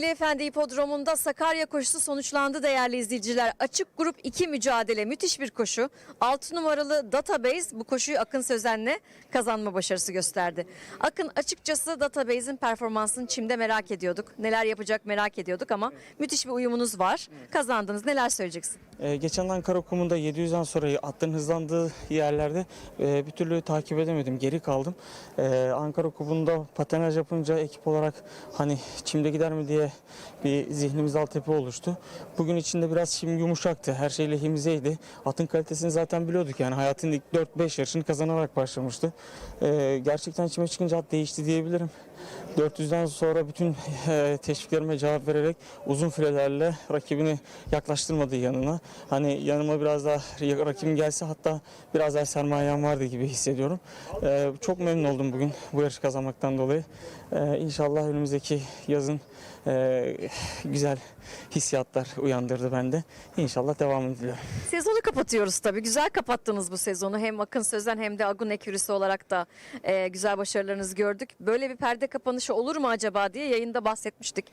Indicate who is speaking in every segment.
Speaker 1: Veli Efendi İpodromu'nda Sakarya koşusu sonuçlandı değerli izleyiciler. Açık grup 2 mücadele müthiş bir koşu. 6 numaralı Database bu koşuyu Akın Sözen'le kazanma başarısı gösterdi. Akın açıkçası Database'in performansını çimde merak ediyorduk. Neler yapacak merak ediyorduk ama müthiş bir uyumunuz var. Kazandınız neler söyleyeceksin?
Speaker 2: Ee, geçen Ankara kumunda 700'den sonra atların hızlandığı yerlerde e, bir türlü takip edemedim. Geri kaldım. Ee, Ankara kumunda patenaj yapınca ekip olarak hani çimde gider mi diye bir zihnimizde altyapı oluştu. Bugün içinde biraz çim yumuşaktı. Her şey lehimizeydi. Atın kalitesini zaten biliyorduk. Yani hayatın ilk 4-5 yarışını kazanarak başlamıştı. Ee, gerçekten çime çıkınca at değişti diyebilirim. 400'den sonra bütün e, teşviklerime cevap vererek uzun filelerle rakibini yaklaştırmadı yanına. Hani yanıma biraz daha rakibim gelse hatta biraz daha sermayem vardı gibi hissediyorum. E, çok memnun oldum bugün bu yarışı kazanmaktan dolayı. E, inşallah önümüzdeki yazın e, güzel hissiyatlar uyandırdı bende. İnşallah devamını diliyorum.
Speaker 1: Sezonu kapatıyoruz tabii. Güzel kapattınız bu sezonu. Hem Akın Sözen hem de Agun Ekürüsü olarak da güzel başarılarınızı gördük. Böyle bir perde kapanışı olur mu acaba diye yayında bahsetmiştik.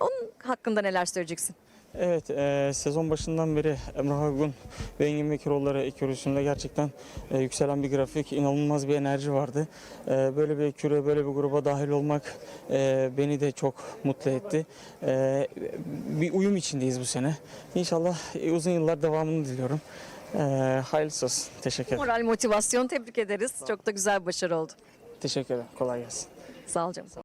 Speaker 1: Onun hakkında neler söyleyeceksin?
Speaker 2: Evet, e, sezon başından beri Emrah Agun ve Engin Bekiroğulları ekürüsünde gerçekten e, yükselen bir grafik, inanılmaz bir enerji vardı. E, böyle bir eküre, böyle bir gruba dahil olmak e, beni de çok mutlu etti. E, bir uyum içindeyiz bu sene. İnşallah e, uzun yıllar devamını diliyorum. E, hayırlısı olsun. Teşekkür ederim.
Speaker 1: Moral motivasyon tebrik ederiz. Çok da güzel bir başarı oldu.
Speaker 2: Teşekkür ederim. Kolay gelsin.
Speaker 1: Sağ ol canım.